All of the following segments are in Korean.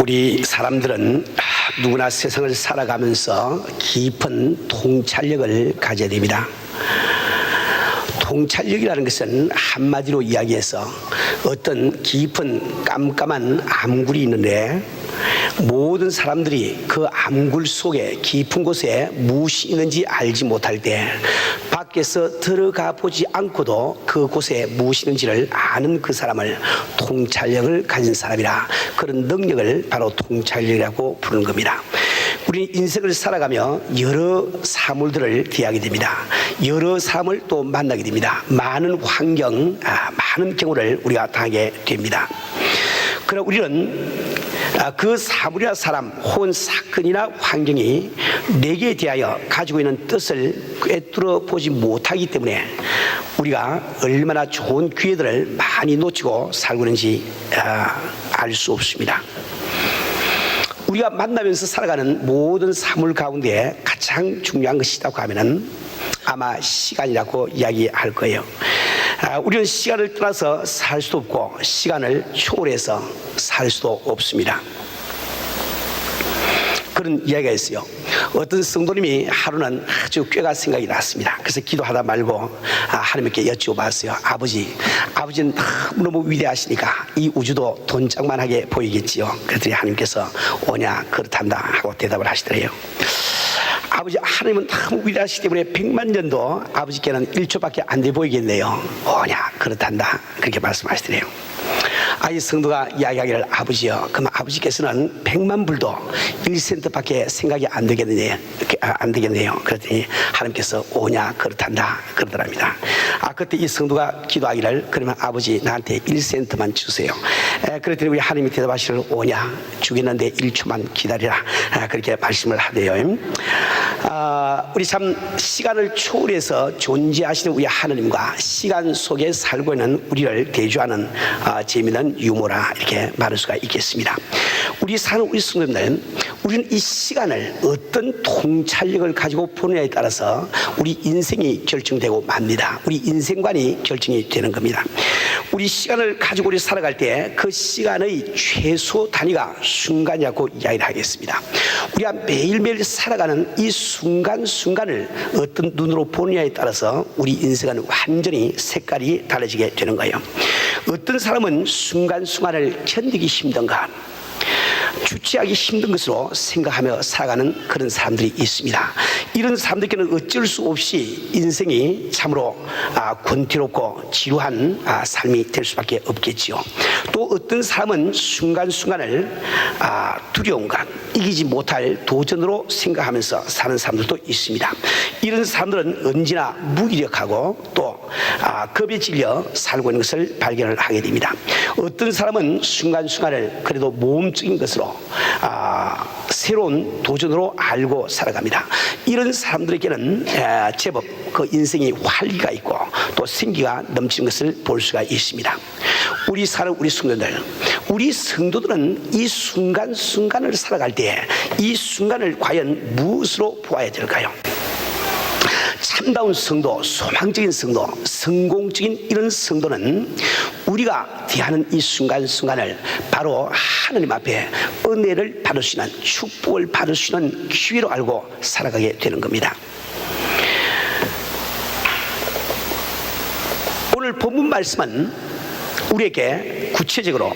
우리 사람들은 누구나 세상을 살아가면서 깊은 통찰력을 가져야 됩니다. 통찰력이라는 것은 한마디로 이야기해서 어떤 깊은 깜깜한 암굴이 있는데 모든 사람들이 그 암굴 속에 깊은 곳에 무엇이 있는지 알지 못할 때 밖에서 들어가 보지 않고도 그곳에 무엇이 있는지를 아는 그 사람을 통찰력을 가진 사람이라 그런 능력을 바로 통찰력이라고 부르는 겁니다. 우리 인생을 살아가며 여러 사물들을 대하게 됩니다. 여러 사람을 또 만나게 됩니다. 많은 환경, 아, 많은 경우를 우리가 당하게 됩니다. 그러나 우리는 아, 그 사물이나 사람 혹은 사건이나 환경이 내게 대하여 가지고 있는 뜻을 꿰뚫어 보지 못하기 때문에 우리가 얼마나 좋은 기회들을 많이 놓치고 살고 있는지 아, 알수 없습니다. 우리가 만나면서 살아가는 모든 사물 가운데 가장 중요한 것이라고 하면은 아마 시간이라고 이야기할 거예요. 아, 우리는 시간을 떠나서 살 수도 없고 시간을 초월해서 살 수도 없습니다. 그런 이야기가 있어요. 어떤 성도님이 하루는 아주 꾀가 생각이 났습니다. 그래서 기도하다 말고 아, 하나님께 여쭤봤어요. 아버지, 아버지는 너무너무 위대하시니까 이 우주도 돈짝만하게 보이겠지요. 그랬더니 하나님께서 오냐 그렇단다 하고 대답을 하시더래요. 아버지 하나님은 너무 위대하시기 때문에 백만 년도 아버지께는 1초밖에 안 돼 보이겠네요. 오냐 그렇단다 그렇게 말씀하시더래요. 아이 성도가 이야기하기를 아버지요. 그럼 아버지께서는 백만 불도 1센트밖에 생각이 안 되겠네요. 아, 안 되겠네요. 그랬더니 하나님께서 오냐 그렇단다 그러더랍니다. 아 그때 이 성도가 기도하기를 그러면 아버지 나한테 1센트만 주세요. 에, 그랬더니 우리 하나님이 대답하시를 오냐 주겠는데 1초만 기다리라 아, 그렇게 말씀을 하대요. 아, 우리 참 시간을 초월해서 존재하시는 우리 하나님과 시간 속에 살고 있는 우리를 대조하는 아, 재미있는 유머라 이렇게 말할 수가 있겠습니다. 우리 사는 우리 성도님들, 우리는 이 시간을 어떤 통찰력을 가지고 보느냐에 따라서 우리 인생이 결정되고 맙니다. 우리 인생관이 결정이 되는 겁니다. 우리 시간을 가지고 우리 살아갈 때 그 시간의 최소 단위가 순간이라고 이야기를 하겠습니다. 우리가 매일매일 살아가는 이 순간순간을 어떤 눈으로 보느냐에 따라서 우리 인생은 완전히 색깔이 달라지게 되는 거예요. 어떤 사람은 순간순간을 견디기 힘든가 주체하기 힘든 것으로 생각하며 살아가는 그런 사람들이 있습니다. 이런 사람들께는 어쩔 수 없이 인생이 참으로 아, 권태롭고 지루한 아, 삶이 될 수밖에 없겠지요. 또 어떤 사람은 순간순간을 아, 두려움과 이기지 못할 도전으로 생각하면서 사는 사람들도 있습니다. 이런 사람들은 언제나 무기력하고 또 아, 겁에 질려 살고 있는 것을 발견을 하게 됩니다. 어떤 사람은 순간순간을 그래도 모험적인 것으로 아, 새로운 도전으로 알고 살아갑니다. 이런 사람들에게는 에, 제법 그 인생이 활기가 있고 또 생기가 넘치는 것을 볼 수가 있습니다. 우리 사는 우리 성도들, 우리 성도들은 이 순간순간을 살아갈 때 이 순간을 과연 무엇으로 보아야 될까요? 참다운 성도, 소망적인 성도, 성공적인 이런 성도는 우리가 대하는 이 순간순간을 바로 하나님 앞에 은혜를 있는 축복을 있는 기회로 알고 살아가게 되는 겁니다. 오늘 본문 말씀은 우리에게 구체적으로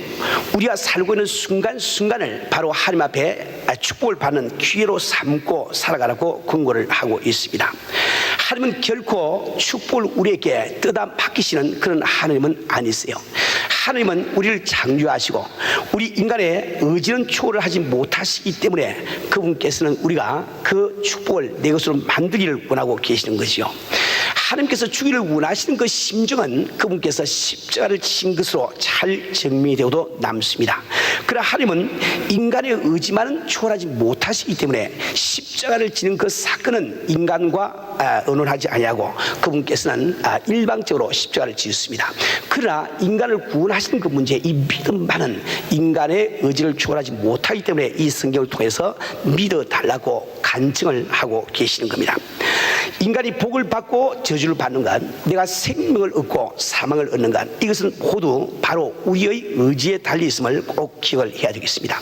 우리가 살고 있는 순간순간을 바로 하나님 앞에 축복을 받는 기회로 삼고 살아가라고 권고를 하고 있습니다. 하나님은 결코 축복을 우리에게 뜯어 맡기시는 그런 하나님은 아니세요. 하나님은 우리를 창조하시고 우리 인간의 의지는 초월을 하지 못하시기 때문에 그분께서는 우리가 그 축복을 내 것으로 만들기를 원하고 계시는 것이요. 하나님께서 주기를 원하시는 그 심정은 그분께서 십자가를 친 것으로 잘 증명이 되어도 남습니다. 그러나 하나님은 인간의 의지만은 초월하지 못하시기 때문에 십자가를 지는 그 사건은 인간과 아, 의논하지 아니하고 그분께서는 아, 일방적으로 십자가를 지었습니다. 그러나 인간을 구원하시는 그 문제, 이 믿음만은 인간의 의지를 초월하지 못하기 때문에 이 성경을 통해서 믿어 달라고 간증을 하고 계시는 겁니다. 인간이 복을 받고 저주를 받는 것, 내가 생명을 얻고 사망을 얻는 것, 이것은 모두 바로 우리의 의지에 달려 있음을 꼭 기억을 해야 되겠습니다.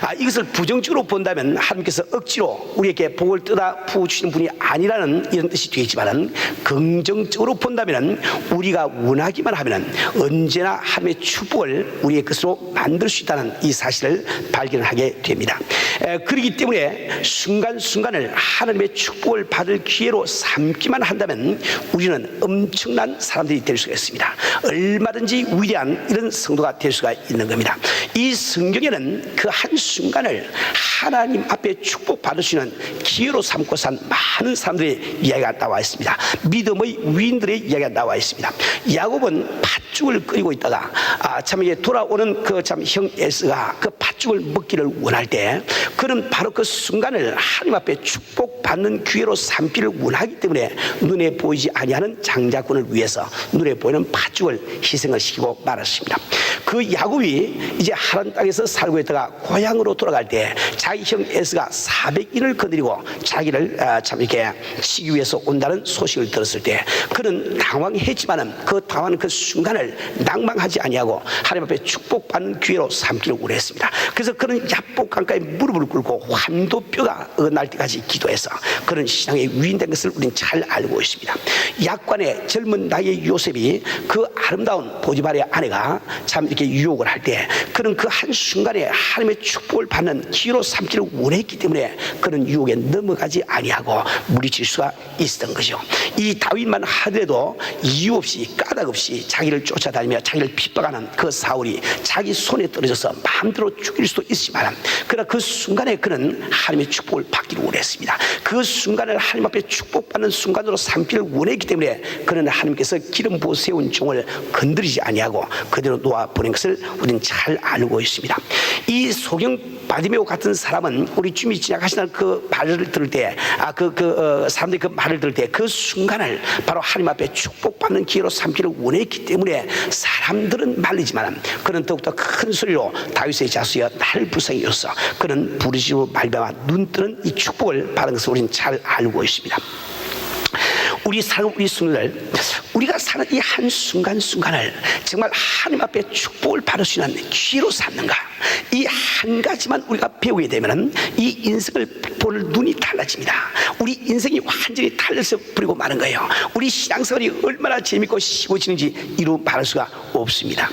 아, 이것을 부정적으로 본다면 하나님께서 억지로 우리에게 복을 떠다 부어주시는 분이 아니라는 이런 뜻이 되지만은 긍정적으로 본다면 우리가 원하기만 하면 언제나 하나님의 축복을 우리의 것으로 만들 수 있다는 이 사실을 발견하게 됩니다. 에, 그렇기 때문에 순간순간을 하나님의 축복을 받을 기회로 삼기만 한다면 우리는 엄청난 사람들이 될 수가 있습니다. 얼마든지 위대한 이런 성도가 될 수가 있는 겁니다. 이 성경에는 그 한순간을 하나님 앞에 축복받을 수 있는 기회로 삼고 산 많은 사람들의 이야기가 나와 있습니다. 믿음의 위인들의 이야기가 나와 있습니다. 야곱은 팥죽을 끓이고 있다가 아, 참 이게 돌아오는 그 참 형 에스가 그 팥죽을 먹기를 원할 때 그는 바로 그 순간을 하나님 앞에 축복받는 기회로 삼기를 원 하기 때문에 눈에 보이지 아니하는 장자권을 위해서 눈에 보이는 팥죽을 희생을 시키고 말았습니다. 그 야곱이 이제 하란 땅에서 살고 있다가 고향으로 돌아갈 때 자기 형 에스가 400인을 거느리고 자기를 아, 참 이렇게 치기 위해서 온다는 소식을 들었을 때 그는 당황했지만은 그 당황한 그 순간을 낭망하지 아니하고 하나님 앞에 축복받는 기회로 삼기를 원했습니다. 그래서 그는 야복 강가에 무릎을 꿇고 환도뼈가 어날 때까지 기도해서 그런 신앙의 위인된 것을 우리는 잘 알고 있습니다. 약관의 젊은 나이의 요셉이 그 아름다운 보디발의 아내가 참 이렇게 유혹을 할 때 그는 그 한순간에 하나님의 축복을 받는 기회로 삼기를 원했기 때문에 그는 유혹에 넘어가지 아니하고 물리칠 수가 있었던 것이죠. 이 다윗만 하더라도 이유 없이 까닭 없이 자기를 쫓아다니며 자기를 핍박하는 그 사울이 자기 손에 떨어져서 마음대로 죽일 수도 있지만 그러나 그 순간에 그는 하나님의 축복을 받기를 원했습니다. 그 순간을 하나님 앞에 축 복받는 순간으로 삼기를 원했기 때문에 그는 하나님께서 기름 부어 세운 종을 건드리지 아니하고 그대로 놓아 보낸 것을 우리는 잘 알고 있습니다. 이 소경 바디메오 같은 사람은 우리 주님이 지나가시는 그 말을 들을 때, 아, 그, 그, 어, 사람들이 그 말을 들을 때 그 순간을 바로 하나님 앞에 축복받는 기회로 삼기를 원했기 때문에 사람들은 말리지만 그는 더욱더 큰 소리로 다윗의 자수여 나를 불쌍히 여서 그는 부르시고 말미암아 눈 뜨는 이 축복을 받은 것을 우리는 잘 알고 있습니다. 우리 사는 우리 순을 우리가 사는 이 한 순간 순간을 정말 하나님 앞에 축복을 받을 수 있는 기회로 삼는가 이 한 가지만 우리가 배우게 되면은 이 인생을 볼 눈이 달라집니다. 우리 인생이 완전히 달라서 버리고 마는 거예요. 우리 신앙생활이 얼마나 재밌고 쉬워지는지 이루 말할 수가 없습니다.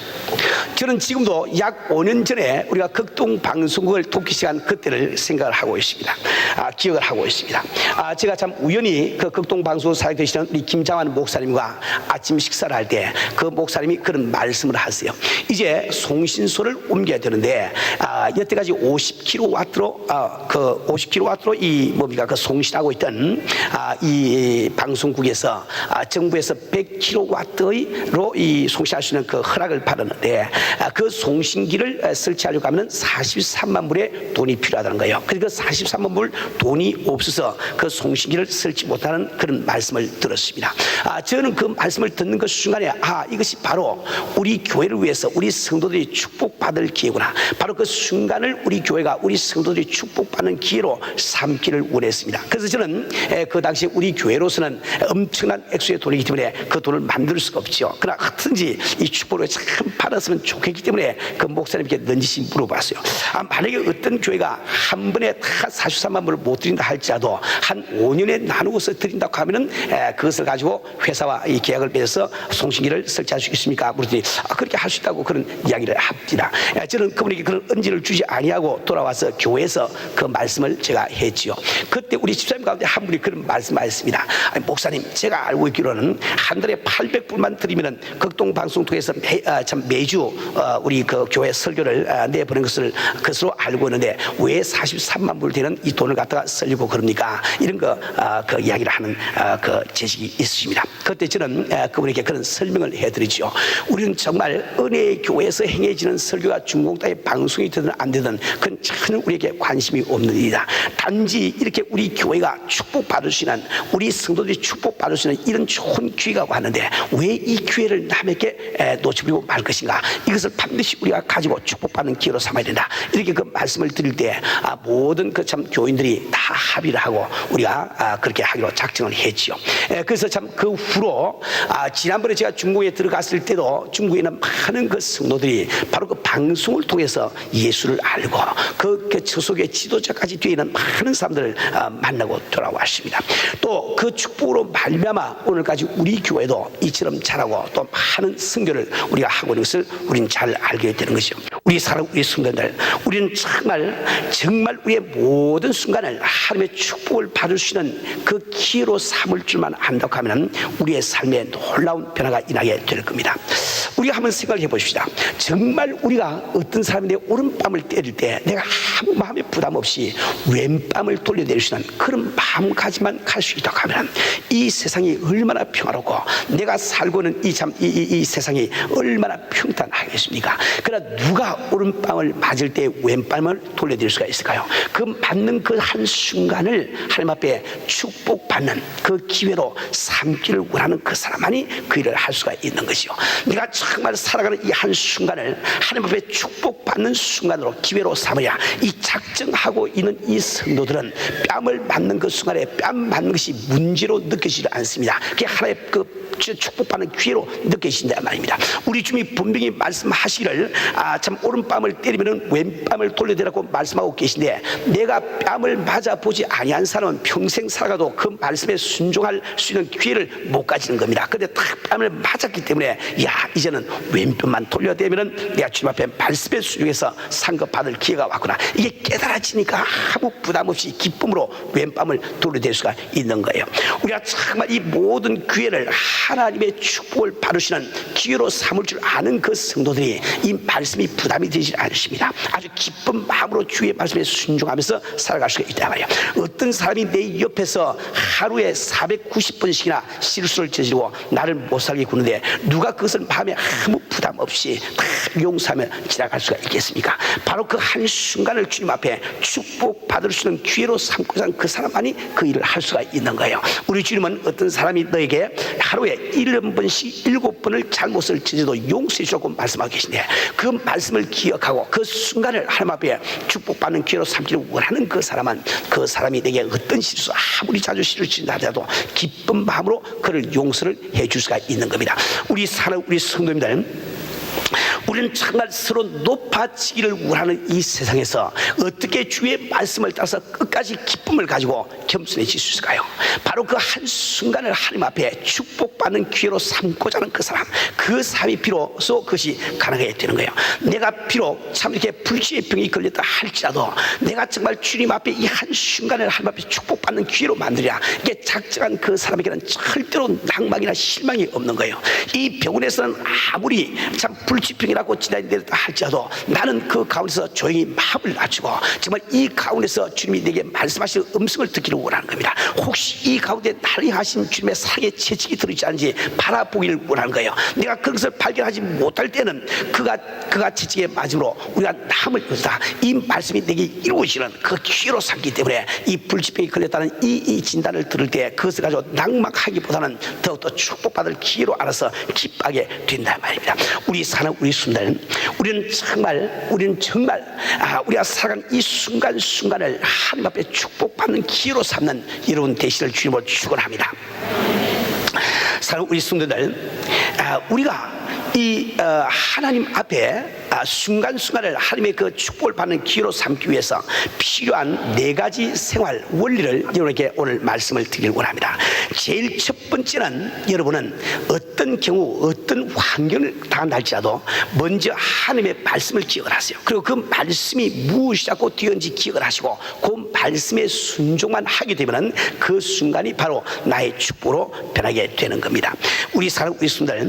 저는 지금도 약 5년 전에 우리가 극동 방송국을 돕기 시작한 그때를 생각을 하고 있습니다. 아, 기억을 하고 있습니다. 아, 제가 참 우연히 그 극동 방송 사역 되시는 우리 김장환 목사님과 아침 식사를 할 때 그 목사님이 그런 말씀을 하세요. 이제 송신소를 옮겨야 되는데 아, 여태까지 50kW로 아, 그 50kW로 이 뭡니까 그 송신하고 있던 아, 이 방송국에서 아, 정부에서 100kW로 이 송신할 수 있는 그 허락을 받았는데 아, 그 송신기를 설치하려고 하면 43만 불의 돈이 필요하다는 거예요. 그러니까 43만 불 돈이 없어서 그 송신기를 설치 못하는 그런 말씀을 들었습니다. 아, 저는 그 말씀을 듣는 그 순간에 아 이것이 바로 우리 교회를 위해서 우리 성도들이 축복받을 기회구나. 바로 그 순간을 우리 교회가 우리 성도들이 축복받는 기회로 삼기를 원했습니다. 그래서 저는 에, 그 당시 우리 교회로서는 엄청난 액수의 돈이기 때문에 그 돈을 만들 수가 없죠. 그러나 어떤지 이 축복을 참 받았으면 좋겠기 때문에 그 목사님께 넌지시 물어봤어요. 아, 만약에 어떤 교회가 한 번에 다 43만 불을 못 드린다 할지라도 한 5년에 나누어서 드린다고 하면은 에, 그것을 가지고 회사와 이 계약을 맺어서 송신기를 설치할 수 있습니까? 물었더니 아, 그렇게 할 수 있다고 그런 이야기를 합니다. 에, 저는 그분에게 그런 은지를 주지 아니하고 돌아와서 교회에서 그 말씀을 제가 했지요. 그때 우리 집사님 가운데 한 분이 그런 말씀하셨습니다. 아니, 목사님, 제가 알고 있기로는 한 달에 800불만 드리면은 극동 방송 통해서 매, 아, 참 매주 어, 우리 그 교회 설교를 아, 내보낸 것을 그것으로 알고 있는데 왜 43만 불 되는 이 돈을 갖다가 쓰려고 그럽니까? 이런 거, 아, 그 이야기를 하는 아, 그 제식이 있으십니다. 그때 저는 아, 그분에게 그런 설명을 해드리죠. 우리는 정말 은혜의 교회에서 행해지는 설교가 중공당의 방송이 되든 안 되든 그건 전혀 우리에게 관심이 없는 일이다. 단지 이렇게 우리 교회가 축복받을 수 있는 우리 성도들이 축복받을 수 있는 이런 좋은 기회가 왔는데 왜 이 기회를 남에게 에, 놓쳐버리고 말 것인가? 이것을 반드시 우리가 가지고 축복받는 기회로 삼아야 된다. 이렇게 그 말씀을 드릴 때 아, 모든 그 참 교인들이 다 합의를 하고 우리가 아, 그렇게 하기로 작정을 했지요. 에, 그래서 참 그 후로 아, 지난번에 제가 중국에 들어갔을 때도 중국에 있는 많은 그 성도들이 바로 그 방송을 통해서 예수를 알고 그, 그 저속의 지도자까지 뒤에 있는 많은 사람들을 아, 만나고 돌아왔습니다. 또 그 축복으로 말미암아 오늘까지 우리 교회도 이처럼 잘하고 또 많은 선교를 우리가 하고 있는 것을 우리는 잘 알게 되는 것이죠. 우리 사랑 우리 성도들 우리는 정말 정말 우리의 모든 순간을 하나님의 축복을 받을 수 있는 그 기회로 삼을 줄만 안다고 하면 우리의 삶에 놀라운 변화가 일어나게 될 겁니다. 우리가 한번 생각해 보십시다. 정말 우리가 어떤 사람이 내 오른뺨을 때릴 때 내가 아무 마음에 부담 없이 왼뺨을 돌려내릴 수 있는 그런 마음가짐만 갈 수 있다고 하면 이 세상이 얼마나 평화롭고 내가 살고는 이 참 이이 세상이 얼마나 평탄하겠습니까? 그러나 누가 오른뺨을 맞을 때 왼뺨을 돌려드릴 수가 있을까요? 그 맞는 그 한 순간을 하나님 앞에 축복받는 그 기회로 삼기를 원하는 그 사람만이 그 일을 할 수가 있는 것이요. 내가 정말 살아가는 이 한 순간을 하나님 앞에 축복받는 순간으로 기회로 삼아야 이 작정하고 있는 이 성도들은 뺨을 맞는 그 순간에 뺨 맞는 것이 문제로 느껴지지 않습니다. 그게 하나의 그 축복받는 기회로 느껴진다 말입니다. 우리 주님이 분명히 말씀하시기를 아, 참 오른뺨을 때리면은 왼뺨을 돌려대라고 말씀하고 계신데 내가 뺨을 맞아 보지 아니한 사람은 평생 살아가도 그 말씀에 순종할 수 있는 기회를 못 가지는 겁니다. 근데 딱 뺨을 맞았기 때문에 야 이제는 왼편만 돌려대면은 내가 주님 앞에 말씀에 순종해서 상급 받을 기회가 왔구나. 이게 깨달아지니까 아무 부담 없이 기쁨으로 왼뺨을 돌려댈 수가 있는 거예요. 우리가 정말 이 모든 기회를 하나님의 축복을 받으시는 기회로 삼을 줄 아는 그 성도들이 이 말씀이 부담 이 되지 않으십니다. 아주 기쁜 마음으로 주의 말씀에 순종하면서 살아갈 수가 있다 말이에요. 어떤 사람이 내 옆에서 하루에 490번씩이나 실수를 저지르고 나를 못 살게 구는데 누가 그것을 마음에 아무 부담 없이 다 용서하며 지나갈 수가 있겠습니까? 바로 그 한 순간을 주님 앞에 축복 받을 수 있는 기회로 삼고자 그 사람만이 그 일을 할 수가 있는 거예요. 우리 주님은 어떤 사람이 너에게 하루에 일흔 번씩 일곱 번을 잘못을 저지도 용서해 주라고 말씀하고 계신데 그 말씀을 기억하고 그 순간을 하나님 앞에 축복받는 기회로 삼기를 원하는 그 사람은 그 사람이 내게 어떤 실수 아무리 자주 실수진다 하더라도 기쁜 마음으로 그를 용서를 해 줄 수가 있는 겁니다. 우리 사랑 우리 성도님들 우리는 정말 서로 높아지기를 원하는 이 세상에서 어떻게 주의 말씀을 따라서 끝까지 기쁨을 가지고 겸손해질 수 있을까요? 바로 그 한순간을 하나님 앞에 축복받는 기회로 삼고자 하는 그 사람 그 사람이 비로소 그것이 가능하게 되는 거예요 내가 비록 참 이렇게 불치의 병이 걸렸다 할지라도 내가 정말 주님 앞에 이 한순간을 하나님 앞에 축복받는 기회로 만들어야 이게 작정한 그 사람에게는 절대로 낭망이나 실망이 없는 거예요 이 병원에서는 아무리 참 불치병이 라고 지나다녔다 할지라도 나는 그 가운데서 조용히 마음을 낮추고 정말 이 가운데서 주님이 내게 말씀하시는 음성을 듣기를 원하는 겁니다. 혹시 이 가운데 나를 하신 주님의 사랑의 채찍이 들어있지 않은지 바라보기를 원하는 거예요. 내가 그것을 발견하지 못할 때는 그가 그가 채찍에 맞음으로 우리가 남을 것이다. 이 말씀이 내게 이루어지는 그 기회로 삼기 때문에 이 불치병이 걸렸다는 이, 이 진단을 들을 때 그것을 가지고 낭망하기보다는 더욱더 축복받을 기회로 알아서 기뻐하게 된다 말입니다. 우리 사는 우리 순간 우리는 정말 우리는 정말 아, 우리가 살아간 이 순간순간을 하나님 앞에 축복받는 기회로 삼는 여러분 되시를 주님을 축원합니다. 사랑 우리 성도들 아, 우리가 이 어, 하나님 앞에 아, 순간순간을 하나님의 그 축복을 받는 기회로 삼기 위해서 필요한 네 가지 생활 원리를 여러분에게 오늘 말씀을 드리길 원합니다. 제일 첫 번째는 여러분은 어떤 경우 어떤 환경을 당한다 할지라도 먼저 하나님의 말씀을 기억을 하세요. 그리고 그 말씀이 무엇이라고 되었는지 기억을 하시고 그 말씀에 순종만 하게 되면 그 순간이 바로 나의 축복으로 변하게 되는 겁니다. 우리 사랑 우리 순간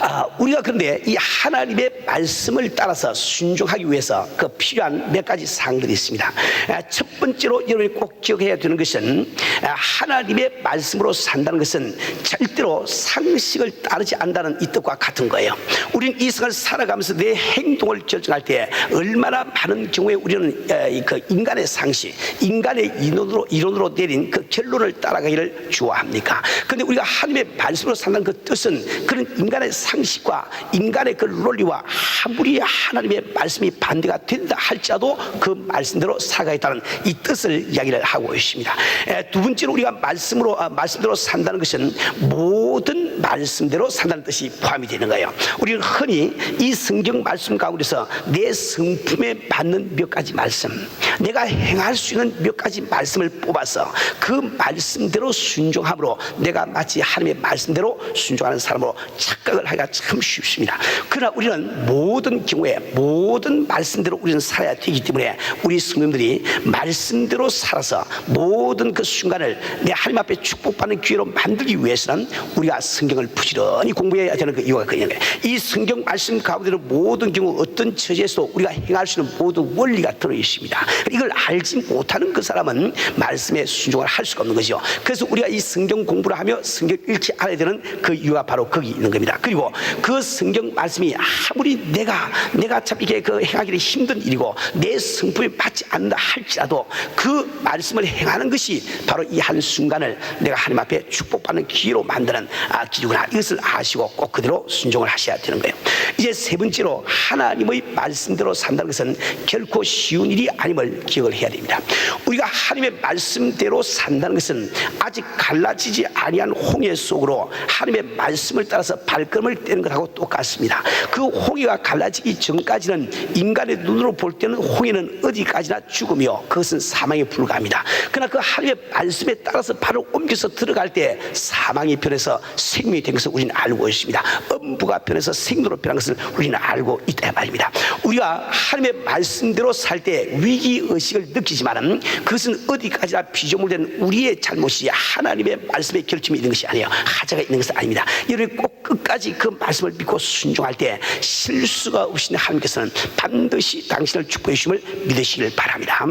아, 우리가 그런데 이 하나님의 말씀을 따라서 순종하기 위해서 그 필요한 몇 가지 사항들이 있습니다. 아, 첫 번째로 여러분이 꼭 기억해야 되는 것은 아, 하나님의 말씀으로 산다는 것은 절대로 상식을 따르지 않는다는 이 뜻과 같은 거예요. 우리는 이 세상을 살아가면서 내 행동을 결정할 때 얼마나 많은 경우에 우리는 에, 그 인간의 상식, 인간의 이론으로 이론으로 내린 그 결론을 따라가기를 좋아합니까? 그런데 우리가 하나님의 말씀으로 산다는 그 뜻은 그런 인간의 상식 상식과 인간의 그 논리와 아무리 하나님의 말씀이 반대가 된다 할지라도 그 말씀대로 살아가겠다는 이 뜻을 이야기를 하고 있습니다. 에, 두 번째로 우리가 말씀으로 아, 말씀대로 산다는 것은 모든 말씀대로 산다는 뜻이 포함이 되는 거예요. 우리는 흔히 이 성경 말씀 가운데서 내 성품에 맞는 몇 가지 말씀, 내가 행할 수 있는 몇 가지 말씀을 뽑아서 그 말씀대로 순종함으로 내가 마치 하나님의 말씀대로 순종하는 사람으로 착각을 하 기가 참 쉽습니다. 그러나 우리는 모든 경우에 모든 말씀대로 우리는 살아야 되기 때문에 우리 성도님들이 말씀대로 살아서 모든 그 순간을 내 하나님 앞에 축복받는 기회로 만들기 위해서는 우리가 성경을 부지런히 공부해야 되는 그 이유가 그냥 이 성경 말씀 가운데는 모든 경우 어떤 처지에서도 우리가 행할 수 있는 모든 원리가 들어 있습니다. 이걸 알지 못하는 그 사람은 말씀에 순종을 할 수가 없는 거죠. 그래서 우리가 이 성경 공부를 하며 성경 읽지 알아야 되는 그 이유가 바로 거기 있는 겁니다. 그리고 그 성경 말씀이 아무리 내가 내가 참 이게 그 행하기는 힘든 일이고 내 성품에 맞지 않는다 할지라도 그 말씀을 행하는 것이 바로 이 한 순간을 내가 하나님 앞에 축복받는 기회로 만드는 아, 기구나 이것을 아시고 꼭 그대로 순종을 하셔야 되는 거예요. 이제 세 번째로 하나님의 말씀대로 산다는 것은 결코 쉬운 일이 아님을 기억을 해야 됩니다. 우리가 하나님의 말씀대로 산다는 것은 아직 갈라지지 아니한 홍해 속으로 하나님의 말씀을 따라서 발걸음을 떼는 것하고 똑같습니다. 그 홍해가 갈라지기 전까지는 인간의 눈으로 볼 때는 홍해는 어디까지나 죽으며 그것은 사망에 불과합니다. 그러나 그 하나님의 말씀에 따라서 발을 옮겨서 들어갈 때 사망이 변해서 생명이 된 것을 우리는 알고 있습니다. 음부가 변해서 생도로 변한 것을 우리는 알고 있다 말입니다. 우리가 하나님의 말씀대로 살 때 위기 의식을 느끼지만은 그것은 어디까지나 비조물된 우리의 잘못이 하나님의 말씀의 결점이 있는 것이 아니에요. 하자가 있는 것은 아닙니다. 여러분이 꼭 끝까지 그 말씀을 믿고 순종할 때 실수가 없이 하나님께서는 반드시 당신을 축복해 주심을 믿으시길 바랍니다.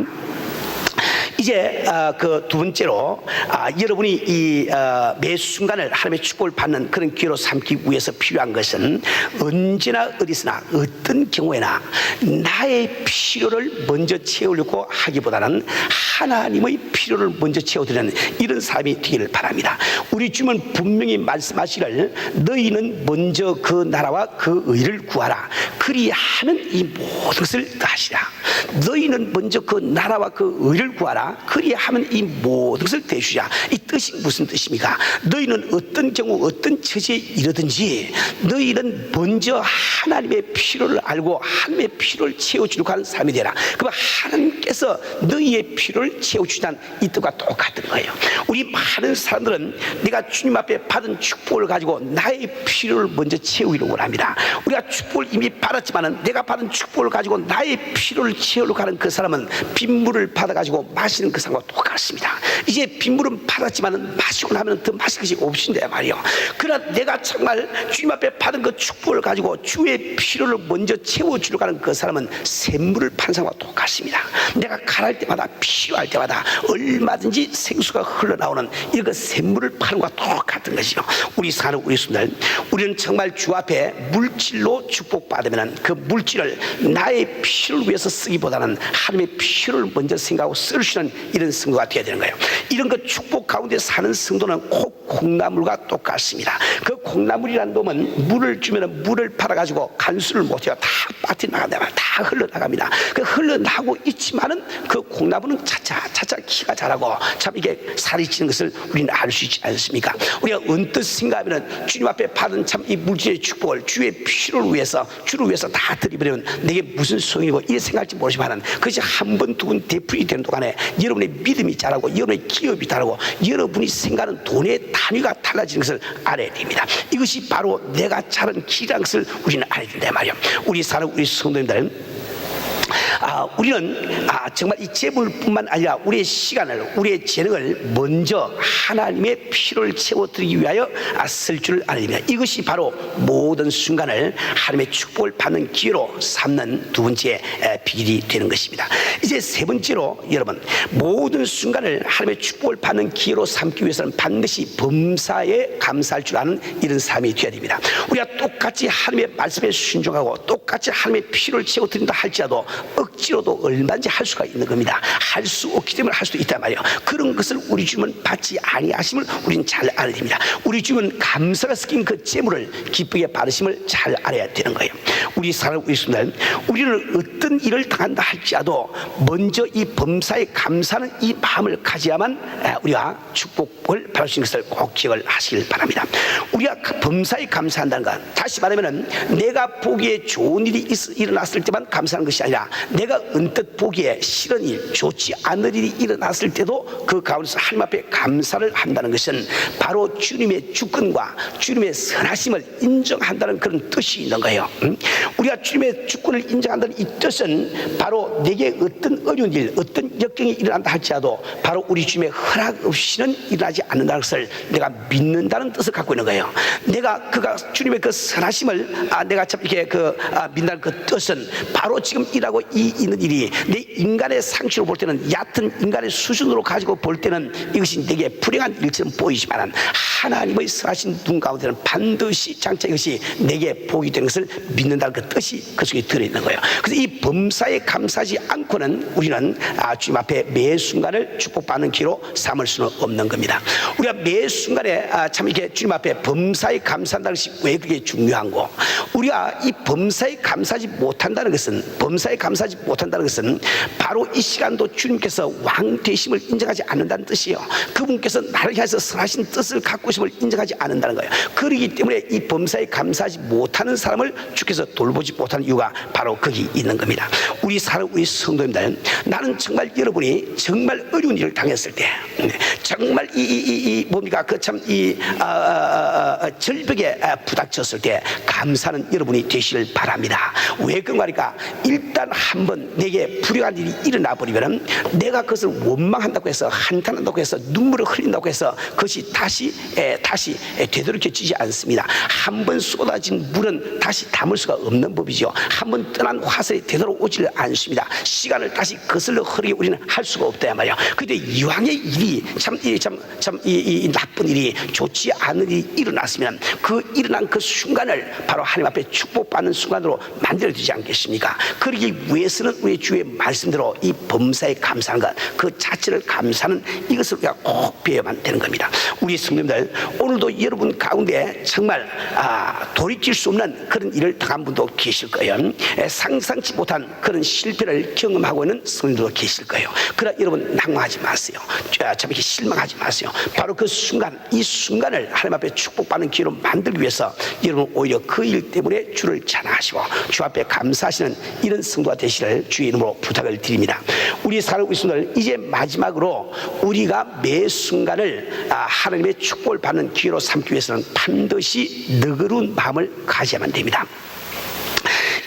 이제 그두 번째로 아, 여러분이 이 어, 매 순간을 하나님의 축복을 받는 그런 기회로 삼기 위해서 필요한 것은 언제나 어디서나 어떤 경우에나 나의 필요를 먼저 채우려고 하기보다는 하나님의 필요를 먼저 채워드리는 이런 삶이 되기를 바랍니다. 우리 주님은 분명히 말씀하시기를 너희는 먼저 그 나라와 그 의를 구하라. 그리하는 이 모든 것을 하시라. 너희는 먼저 그 나라와 그 의를 구하라. 그리하면 이 모든 것을 대주자. 이 뜻이 무슨 뜻입니까? 너희는 어떤 경우 어떤 처지에 이르든지 너희는 먼저 하나님의 필요를 알고 하나님의 필요를 채워주려고 하는 삶이 되라. 그럼 하나님께서 너희의 필요를 채워주자는 이 뜻과 똑같은 거예요. 우리 많은 사람들은 내가 주님 앞에 받은 축복을 가지고 나의 필요를 먼저 채우려고 합니다. 우리가 축복을 이미 받았지만은 내가 받은 축복을 가지고 나의 필요를 채우려고 하는 그 사람은 빗물을 받아가지고 마시 는그 사람과 똑같습니다. 이제 빗물은 받았지만은 마시고 나면 더 마실 것이 없신데 말이요. 그러나 내가 정말 주님 앞에 받은 그 축복을 가지고 주의 필요를 먼저 채워주려고 하는 그 사람은 샘물을 판 사람과 똑같습니다. 내가 가랄 때마다 필요할 때마다 얼마든지 생수가 흘러나오는 이런 샘물을 파는 것과 똑같은 것이요. 우리 사는 우리 순들 우리는 정말 주 앞에 물질로 축복받으면 그 물질을 나의 필요를 위해서 쓰기보다는 하나님의 필요를 먼저 생각하고 쓸 수 있는 이런 성도가 되어야 되는 거예요. 이런 그 축복 가운데 사는 성도는 꼭 콩나물과 똑같습니다. 그 콩나물이라는 놈은 물을 주면 물을 팔아가지고 간수를 못해요. 다 빠져 나간다. 다 흘러나갑니다. 그 흘러나고 있지만은 그 콩나물은 차차 차차 키가 자라고 참 이게 살이 찌는 것을 우리는 알 수 있지 않습니까? 우리가 언뜻 생각하면 주님 앞에 받은 참 이 물질의 축복을 주의 필요를 위해서 주를 위해서 다 드리버리면 내게 무슨 소용이고 이래 생각할지 모르지만은 그것이 한 번 두 번 되풀이 되는 동안에 여러분의 믿음이 자라고 여러분의 기업이 자라고 여러분이 생각하는 돈의 단위가 달라지는 것을 알아야 됩니다. 이것이 바로 내가 자른 것을 우리는 알아야 된다 말이야. 우리 사는 우리 성도님들 아, 우리는 아, 정말 이 재물뿐만 아니라 우리의 시간을, 우리의 재능을 먼저 하나님의 필요를 채워드리기 위하여 아, 쓸 줄을 알아야 됩니다. 이것이 바로 모든 순간을 하나님의 축복을 받는 기회로 삼는 두 번째 에, 비결이 되는 것입니다. 이제 세 번째로 여러분 모든 순간을 하나님의 축복을 받는 기회로 삼기 위해서는 반드시 범사에 감사할 줄 아는 이런 삶이 되어야 됩니다. 우리가 똑같이 하나님의 말씀에 순종하고 똑같이 하나님의 필요를 채워드린다 할지라도 억지로도 얼마든지 할 수가 있는 겁니다. 할 수 없기 때문에 할 수도 있단 말이에요. 그런 것을 우리 주님은 받지 아니하심을 우리는 잘 알아야 됩니다. 우리 주님은 감사가 섞인 그 재물을 기쁘게 받으심을 잘 알아야 되는 거예요. 우리 사랑하는 있습니다. 우리는 어떤 일을 당한다 할지라도 먼저 이 범사에 감사하는 이 마음을 가져야만 아, 우리가 축복을 받을 수 있는 것을 꼭 기억을 하시길 바랍니다. 우리가 그 범사에 감사한다는 것, 다시 말하면은 내가 보기에 좋은 일이 있- 일어났을 때만 감사하는 것이 아니라 내가 언뜻 보기에 싫은 일, 좋지 않은 일이 일어났을 때도 그 가운데서 하나님 앞에 감사를 한다는 것은 바로 주님의 주권과 주님의 선하심을 인정한다는 그런 뜻이 있는 거예요. 음? 우리가 주님의 주권을 인정한다는 이 뜻은 바로 내게 어떤 어려운 일, 어떤 역경이 일어난다 할지라도 바로 우리 주님의 허락 없이는 일어나지 않는다는 것을 내가 믿는다는 뜻을 갖고 있는 거예요. 내가 그가 주님의 그 선하심을 아, 내가 참 이렇게 그 아, 믿는다는 그 뜻은 바로 지금 일하고 이 있는 일이 내 인간의 상식으로 볼 때는 얕은 인간의 수준으로 가지고 볼 때는 이것이 내게 불행한 일처럼 보이지만 하나님의 선하신 눈 가운데는 반드시 장차 이것이 내게 보이 되는 것을 믿는다는 그 뜻이 그 속에 들어있는 거예요. 그래서 이 범사에 감사하지 않고는 우리는 아, 주님 앞에 매 순간을 축복받는 기로 삼을 수는 없는 겁니다. 우리가 매 순간에 아, 참 이렇게 주님 앞에 범사에 감사한다는 것이 왜 그게 중요한고 우리가 이 범사에 감사하지 못한다는 것은 범사에 감 사하지 못한다는 것은 바로 이 시간도 주님께서 왕 되심을 인정하지 않는다는 뜻이에요. 그분께서 나를 향해서 선하신 뜻을 갖고 있음을 인정하지 않는다는 거예요. 그러기 때문에 이 범사에 감사하지 못하는 사람을 주께서 돌보지 못하는 이유가 바로 거기 있는 겁니다. 우리 사람 우리 성도님들 나는 정말 여러분이 정말 어려운 일을 당했을 때 정말 이, 이, 이, 이 뭡니까 그 참이 아, 아, 아, 절벽에 아, 부닥쳤을 때 감사는 여러분이 되시길 바랍니다. 왜 그런가 하니까 일단 한번 내게 불행한 일이 일어나 버리면 내가 그것을 원망한다고 해서 한탄한다고 해서 눈물을 흘린다고 해서 그것이 다시 에, 다시 에, 되돌이켜지지 않습니다. 한 번 쏟아진 물은 다시 담을 수가 없는 법이죠. 한 번 떠난 화살이 되돌아오지를 않습니다. 시간을 다시 거슬러 흐르게 우리는 할 수가 없다 말이야. 근데 이왕의 일이 참참참이 이, 이 나쁜 일이 좋지 않은 일이 일어났으면 그 일어난 그 순간을 바로 하나님 앞에 축복받는 순간으로 만들어 주지 않겠습니까? 그러기 위해서는 우리 주의 말씀대로 이 범사에 감사하는 것, 그 자체를 감사하는 이것을 우리가 꼭 배워야만 되는 겁니다. 우리 성도님들 오늘도 여러분 가운데 정말 아, 돌이킬 수 없는 그런 일을 당한 분도 계실 거예요. 에, 상상치 못한 그런 실패를 경험하고 있는 성도도 계실 거예요. 그러나 여러분 낭망하지 마세요. 자, 참 이렇게 실망하지 마세요. 바로 그 순간, 이 순간을 하나님 앞에 축복받는 기회로 만들기 위해서 여러분 오히려 그 일 때문에 주를 찬양하시고 주 앞에 감사하시는 이런 성도 가 되시를 주의 이름으로 부탁을 드립니다. 우리 살고 있는 이제 마지막으로 우리가 매 순간을 아, 하나님의 축복을 받는 기회로 삼기 위해서는 반드시 너그러운 마음을 가져야만 됩니다.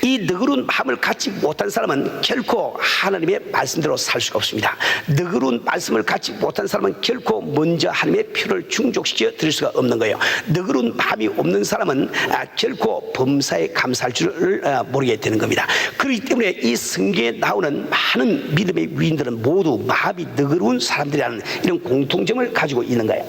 이 너그러운 마음을 갖지 못한 사람은 결코 하나님의 말씀대로 살 수가 없습니다. 너그러운 말씀을 갖지 못한 사람은 결코 먼저 하나님의 표를 충족시켜 드릴 수가 없는 거예요. 너그러운 마음이 없는 사람은 아, 결코 범사에 감사할 줄을 아, 모르게 되는 겁니다. 그렇기 때문에 이 성경에 나오는 많은 믿음의 위인들은 모두 마음이 너그러운 사람들이라는 이런 공통점을 가지고 있는 거예요.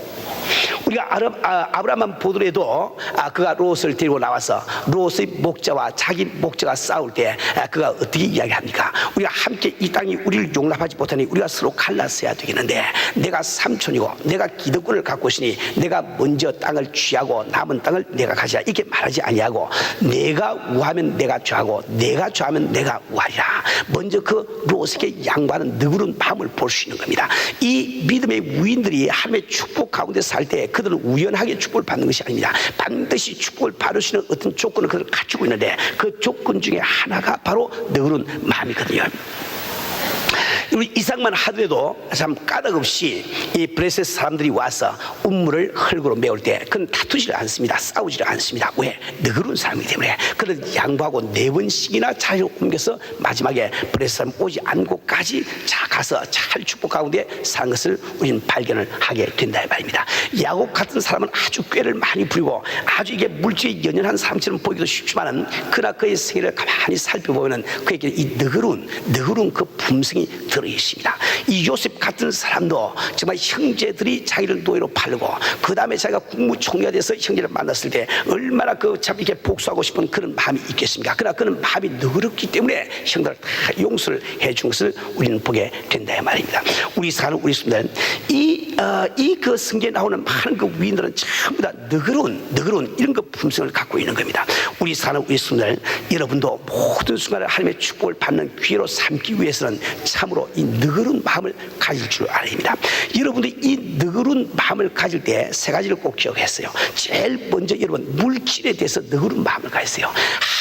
우리가 아람, 아, 아브라함만 보더라도 아, 그가 롯을 데리고 나와서 롯의 목자와 자기 목자가 싸울 때 아, 그가 어떻게 이야기합니까? 우리가 함께 이 땅이 우리를 용납하지 못하니 우리가 서로 갈랐어야 되겠는데 내가 삼촌이고 내가 기득권을 갖고 있으니 내가 먼저 땅을 취하고 남은 땅을 내가 가지라. 이렇게 말하지 아니하고 내가 우하면 내가 좌하고 내가 좌하면 내가 우하리라. 먼저 그 롯에게 양보하는 너그러운 마음을 볼 수 있는 겁니다. 이 믿음의 위인들이 하나님의 축복 가운데 살 때 그 들은 우연하게 축복을 받는 것이 아닙니다. 반드시 축복을 받을 수 있는 어떤 조건을 그들 갖추고 있는데 그 조건 중에 하나가 바로 너그러운 마음이거든요 우리 이상만 하더라도 참 까닭없이 이 브레스 사람들이 와서 운물을 흙으로 메울 때 그건 다투지를 않습니다. 싸우지를 않습니다. 왜? 너그러운 사람이기 때문에 그를 양보하고 네 번씩이나 자리를 옮겨서 마지막에 브레스 사람 오지 않고까지 자 가서 잘 축복 가운데 산 것을 우리는 발견을 하게 된다 이 말입니다. 야곱 같은 사람은 아주 꾀를 많이 부리고 아주 이게 물질에 연연한 사람처럼 보기도 쉽지만은 그러나 그의 생애를 가만히 살펴보면은 그에게 이 너그러운 너그러운 그 품성이 드러 들어 있습니다. 이 요셉 같은 사람도 정말 형제들이 자기를 노예로 팔고 그 다음에 자기가 국무총리가 돼서 형제를 만났을 때 얼마나 그참 이렇게 복수하고 싶은 그런 마음이 있겠습니까? 그러나 그는 마음이 너그럽기 때문에 형들을 다 용서를 해준 것을 우리는 보게 된다 이 말입니다. 우리 사는 우리 순들 이이그 성경에 나오는 많은 그 위인들은 전부 다 너그러운 너그러운 이런 그 품성을 갖고 있는 겁니다. 우리 사는 우리 순들 여러분도 모든 순간에 하나님의 축복을 받는 기회로 삼기 위해서는 참으로 이 너그러운 마음을 가질 줄 알아야 됩니다. 여러분도 이 너그러운 마음을 가질 때 세 가지를 꼭 기억했어요. 제일 먼저 여러분 물질에 대해서 너그러운 마음을 가졌어요.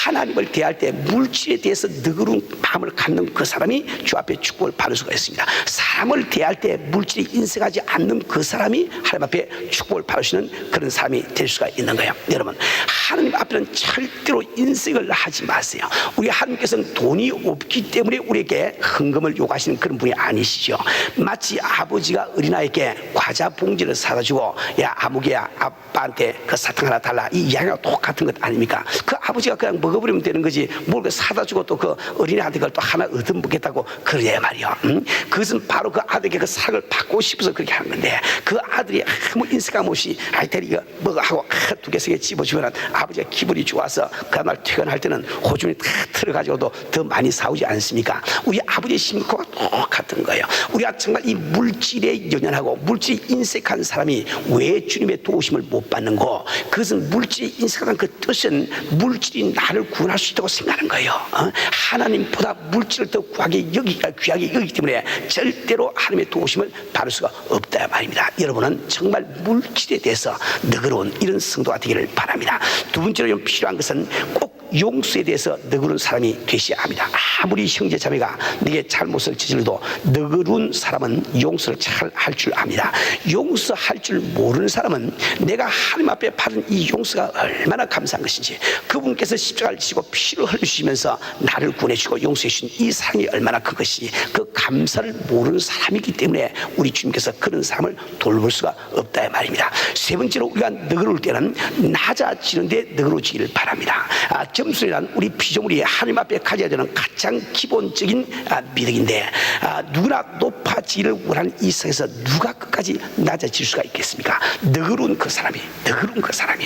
하나님을 대할 때 물질에 대해서 너그러운 마음을 갖는 그 사람이 주 앞에 축복을 받을 수가 있습니다. 사람을 대할 때 물질이 인색하지 않는 그 사람이 하나님 앞에 축복을 있는 그런 사람이 될 수가 있는 거예요. 여러분 하나님 앞에는 절대로 인색을 하지 마세요. 우리 하나님께서는 돈이 없기 때문에 우리에게 헌금을 요구하시는 그런 분이 아니시죠. 마치 아버지가 어린아이에게 과자 봉지를 사다 주고 야 아무개야 아빠한테 그 사탕 하나 달라 이 이야기가 똑같은 것 아닙니까? 그 아버지가 그냥 먹어버리면 되는 거지 뭘 그 사다 주고 또 그 어린이한테 그걸 또 하나 얻어먹겠다고 그러냐 말이요. 음? 그것은 바로 그 아들에게 그 사랑을 받고 싶어서 그렇게 하는 건데 그 아들이 아무 인색함 없이 아이들이 이거 먹어 하고 두개세개 집어주면 아버지가 기분이 좋아서 그날 퇴근할 때는 호준이 다 틀어가지고도 더 많이 사오지 않습니까? 우리 아버지의 심코가 똑같은 거예요. 우리가 정말 이 물질에 연연하고 물질 인색한 사람이 왜 주님의 도우심을 못 받는고 그것은 물질이 인색한 그 뜻은 물질이 나를 구원할 수 있다고 생각하는 거예요. 어? 하나님보다 물질을 더 구하게 여기 귀하게 여기기 때문에 절대로 하나님의 도우심을 받을 수가 없다 말입니다. 여러분은 정말 물질에 대해서 너그러운 이런 성도가 되기를 바랍니다. 두 번째로 필요한 것은 꼭 용서에 대해서 너그러운 사람이 되셔야 합니다. 아무리 형제 자매가 네게 잘못을 저질러도 너그러운 사람은 용서를 잘 할 줄 압니다. 용서할 줄 모르는 사람은 내가 하나님 앞에 받은 이 용서가 얼마나 감사한 것인지 그분께서 십자가를 지고 피를 흘리시면서 나를 구원해주고 용서해 주신 이 사랑이 얼마나 큰 것인지 그 감사를 모르는 사람이기 때문에 우리 주님께서 그런 사람을 돌볼 수가 없다 이 말입니다. 세 번째로 우리가 너그러울 때는 낮아지는데 너그러지기를 바랍니다. 아, 점수란 우리 피조물이 하나님 앞에 가져야 되는 가장 기본적인 아, 미덕인데 아, 누구나 높아지기를 원하는 이 세상에서 누가 끝까지 낮아질 수가 있겠습니까? 너그러운 그 사람이 너그러운 그 사람이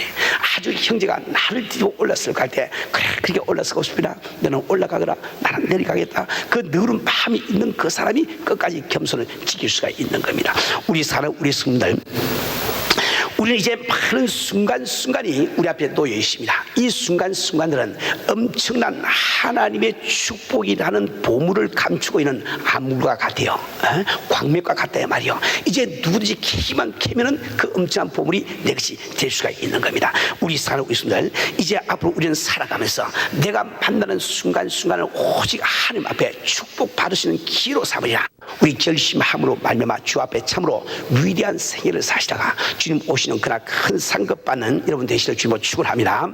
아주 형제가 나를 뒤로 올랐을 할때 그래 그렇게 올라서고 싶으나 너는 올라가거라 나는 내려가겠다 그 너그러운 마음이 있는 그 사람이 끝까지 겸손을 지킬 수가 있는 겁니다. 우리 사람 우리 성들 우리는 이제 많은 순간순간이 우리 앞에 놓여 있습니다. 이 순간순간들은 엄청난 하나님의 축복이라는 보물을 감추고 있는 암물과 같아요. 어? 광맥과 같다 말이요. 이제 누구든지 키만 캐면은 그 엄청난 보물이 내 것이 될 수가 있는 겁니다. 우리 사는 우리 순간 이제 앞으로 우리는 살아가면서 내가 만나는 순간순간을 오직 하나님 앞에 축복 받으시는 기로 삼으리라. 우리 결심함으로 말미암아 주 앞에 참으로 위대한 생애를 사시다가 주님 오시는 그날 큰 상급 받는 여러분 되시길 주님으로 축원합니다.